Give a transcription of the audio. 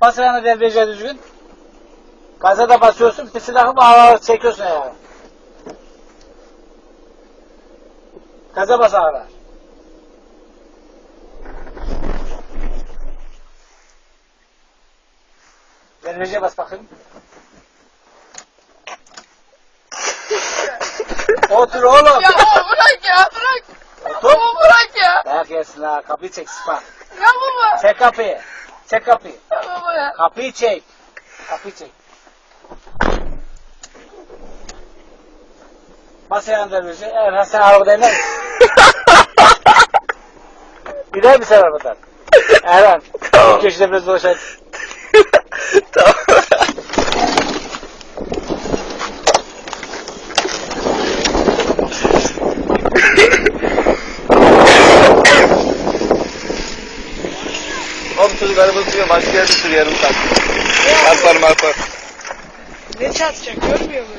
Bas ayağına devrece düzgün. Gaza da basıyorsun. Bir silahı ağır çekiyorsun ayağını. Gaza bas ağır. Devrece bas bakayım. Otur oğlum. Ya bırak ya bırak. Otur. Baba bırak ya. Dayak yersin ha. Kapıyı çek sıpa. Ya baba. Çek kapıyı. Çek kapıyı. Baba ya. Kapıyı çek. Kapıyı çek. Masaya devreci. Evet sen arabada iner misin? Gider misin arabadan? Erhan. Tamam. Köşede biraz dolaşalım. Oğlum çocuk araba sürüyor, başka yerde sürüyor yarım saat. Marpar marpar. Ne çarpacak görmüyor musun?